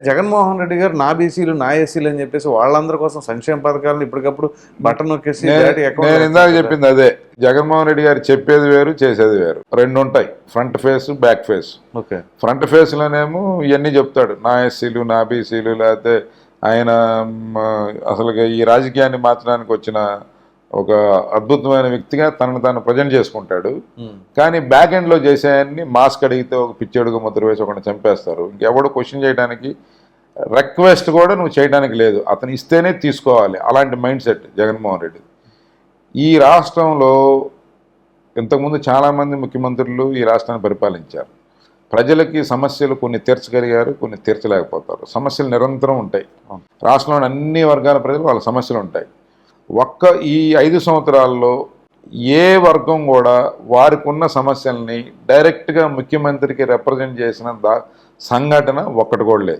జగన్మోహన్ రెడ్డి గారు నా బీసీలు నా ఎస్సీలు అని చెప్పేసి వాళ్ళందరి కోసం సంక్షేమ పథకాలను ఇప్పటికప్పుడు బటన్ నొక్కేసి నేను ఇందాక చెప్పింది అదే. జగన్మోహన్ రెడ్డి గారు చెప్పేది వేరు చేసేది వేరు. రెండు ఉంటాయి. Front face back face. Okay. Front ఫేస్లోనేమో ఇవన్నీ చెప్తాడు. నా ఎస్సీలు నా బీసీలు లేకపోతే ఆయన మ, అసలు ఈ రాజకీయాన్ని మార్చడానికి వచ్చిన ఒక అద్భుతమైన వ్యక్తిగా తనను తాను ప్రజెంట్ చేసుకుంటాడు. ఉమ్. కానీ బ్యాక్ ఎండ్లో చేసేయన్ని మాస్క్ అడిగితే ఒక పిచ్చడుగు ముద్ర వేసి ఒకటి చంపేస్తారు. ఇంకెవడు క్వశ్చన్ చేయడానికి రిక్వెస్ట్ కూడా నువ్వు చేయడానికి లేదు. అతను ఇస్తేనే తీసుకోవాలి. అలాంటి మైండ్ సెట్ జగన్మోహన్ రెడ్డి. ఈ రాష్ట్రంలో ఇంతకుముందు చాలామంది ముఖ్యమంత్రులు ఈ రాష్ట్రాన్ని పరిపాలించారు. ప్రజలకి సమస్యలు కొన్ని తీర్చగలిగారు కొన్ని తీర్చలేకపోతారు. సమస్యలు నిరంతరం ఉంటాయి. రాష్ట్రంలోని అన్ని వర్గాల ప్రజలు వాళ్ళ సమస్యలు ఉంటాయి. ఒక్క ఈ ఐదు సంవత్సరాల్లో ఏ వర్గం కూడా వారికి ఉన్న సమస్యల్ని డైరెక్ట్గా ముఖ్యమంత్రికి రిప్రజెంట్ చేసిన దా సంఘటన ఒక్కటి కూడా లేదు.